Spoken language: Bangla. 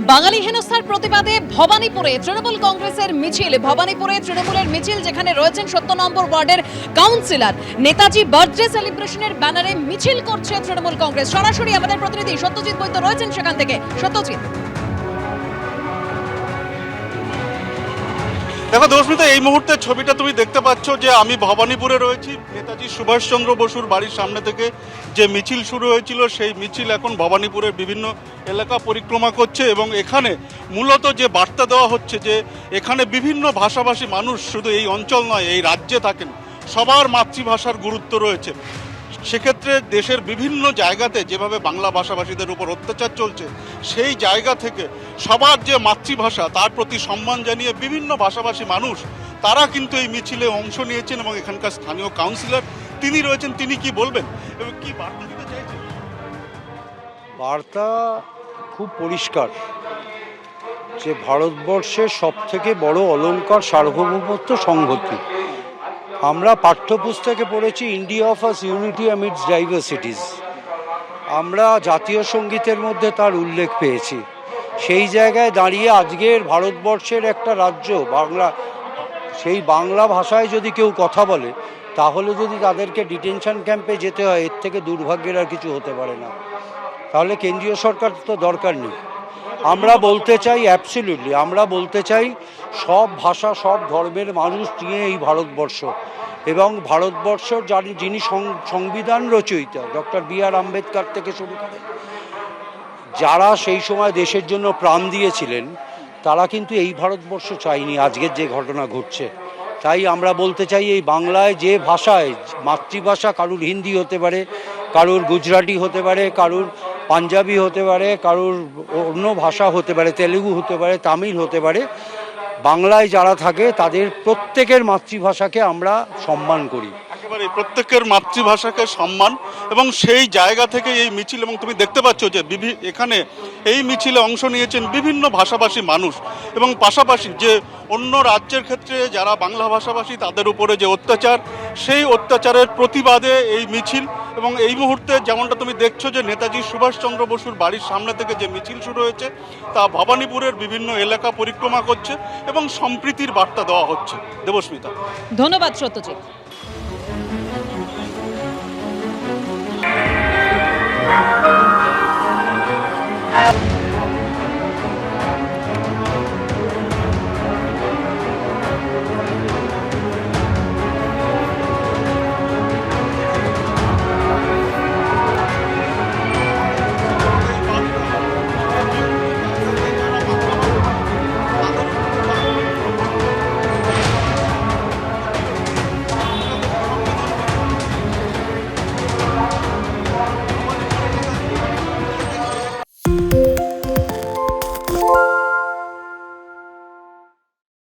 বাঙালি হেনস্থার প্রতিবাদে ভবানীপুরে তৃণমূল কংগ্রেসের মিছিল। ভবানীপুরে তৃণমূলের মিছিল যেখানে রয়েছেন সত্য নম্বর ওয়ার্ডের কাউন্সিলর। নেতাজি বার্থডে সেলিব্রেশনের ব্যানারে মিছিল করছে তৃণমূল কংগ্রেস। সরাসরি আমাদের প্রতিনিধি সত্যজিৎ বৈদ্য রয়েছেন সেখান থেকে। সত্যজিৎ। দেখো দোষমিতা এই মুহূর্তে ছবিটা তুমি দেখতে পাচ্ছ যে আমি ভবানীপুরে রয়েছি। নেতাজি সুভাষচন্দ্র বসুর বাড়ির সামনে থেকে যে মিছিল শুরু হয়েছিল, সেই মিছিল এখন ভবানীপুরের বিভিন্ন এলাকা পরিক্রমা করছে এবং এখানে মূলত যে বার্তা দেওয়া হচ্ছে যে এখানে বিভিন্ন ভাষাভাষী মানুষ শুধু এই অঞ্চল নয়, এই রাজ্যে থাকেন। সবার মাতৃভাষার গুরুত্ব রয়েছে। সেক্ষেত্রে দেশের বিভিন্ন জায়গাতে যেভাবে বাংলা ভাষাভাষীদের উপর অত্যাচার চলছে, সেই জায়গা থেকে সবার যে মাতৃভাষা, তার প্রতি সম্মান জানিয়ে বিভিন্ন ভাষাভাষী মানুষ, তারা কিন্তু এই মিছিলে অংশ নিয়েছেন এবং এখানকার স্থানীয় কাউন্সিলর তিনি রয়েছেন, তিনি কি বলবেন? এবং কি বার্তা দিতে চাইছেন? বার্তা খুব পরিষ্কার, যে ভারতবর্ষের সব থেকে বড় অলংকার সার্বভৌমত্ব সংহতি। আমরা পাঠ্যপুস্তকে পড়েছি India of us unity amidst diversities আমরা জাতীয় সঙ্গীতের মধ্যে তার উল্লেখ পেয়েছি। সেই জায়গায় দাঁড়িয়ে আজকের ভারতবর্ষের একটা রাজ্য, বাংলা, সেই বাংলা ভাষায় যদি কেউ কথা বলে, তাহলে যদি তাদেরকে ডিটেনশন ক্যাম্পে যেতে হয়, এর থেকে দুর্ভাগ্যের আর কিছু হতে পারে না। তাহলে কেন্দ্রীয় সরকার তো দরকার নেই। আমরা বলতে চাই অ্যাবসলিউটলি আমরা বলতে চাই সব ভাষা, সব ধর্মের মানুষ নিয়ে এই ভারতবর্ষ। এবং ভারতবর্ষ যার যিনি সংবিধান রচয়িতা, ডক্টর বি আর আম্বেদকর থেকে শুরু করে, যারা সেই সময় দেশের জন্য প্রাণ দিয়েছিলেন, তারা কিন্তু এই ভারতবর্ষ চায়নি আজকের যে ঘটনা ঘটছে। তাই আমরা বলতে চাই এই বাংলায় যে ভাষায়, মাতৃভাষা কারুর হিন্দি হতে পারে, কারুর গুজরাটি হতে পারে, কারুর পাঞ্জাবি হতে পারে, কারুর অন্য ভাষা হতে পারে, তেলেগু হতে পারে, তামিল হতে পারে, বাংলায় যারা থাকে তাদের প্রত্যেকের মাতৃভাষাকে আমরা সম্মান করি। একেবারে প্রত্যেকের মাতৃভাষাকে সম্মান এবং সেই জায়গা থেকে এই মিছিল এবং তুমি দেখতে পাচ্ছ যে এখানে এই মিছিলে অংশ নিয়েছেন বিভিন্ন ভাষাভাষী মানুষ এবং পাশাপাশি যে অন্য রাজ্যের ক্ষেত্রে যারা বাংলা ভাষাভাষী তাদের উপরে যে অত্যাচার সেই অত্যাচারের প্রতিবাদে এই মিছিল এবং এই মুহূর্তে যেমনটা তুমি দেখছ যে নেতাজি সুভাষচন্দ্র বসুর বাড়ির সামনে থেকে যে মিছিল শুরু হয়েছে, তা ভবানীপুরের বিভিন্ন এলাকা পরিক্রমা করছে এবং সম্প্রীতির বার্তা দেওয়া হচ্ছে। দেবস্মিতা। ধন্যবাদ, সত্যজিৎ।